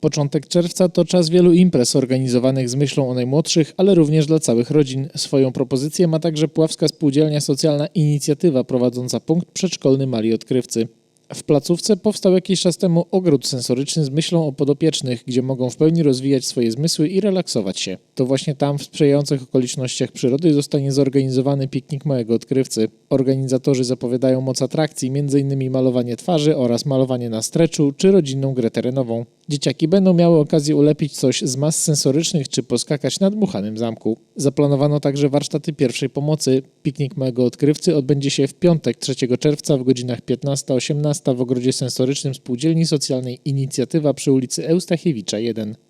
Początek czerwca to czas wielu imprez organizowanych z myślą o najmłodszych, ale również dla całych rodzin. Swoją propozycję ma także Puławska Spółdzielnia Socjalna Inicjatywa prowadząca punkt przedszkolny Mali Odkrywcy. W placówce powstał jakiś czas temu ogród sensoryczny z myślą o podopiecznych, gdzie mogą w pełni rozwijać swoje zmysły i relaksować się. To właśnie tam w sprzyjających okolicznościach przyrody zostanie zorganizowany piknik małego odkrywcy. Organizatorzy zapowiadają moc atrakcji, m.in. malowanie twarzy oraz malowanie na streczu czy rodzinną grę terenową. Dzieciaki będą miały okazję ulepić coś z mas sensorycznych czy poskakać na dmuchanym zamku. Zaplanowano także warsztaty pierwszej pomocy. Piknik małego odkrywcy odbędzie się w piątek 3 czerwca w godzinach 15-18 w ogrodzie sensorycznym Spółdzielni Socjalnej Inicjatywa przy ulicy Eustachiewicza 1.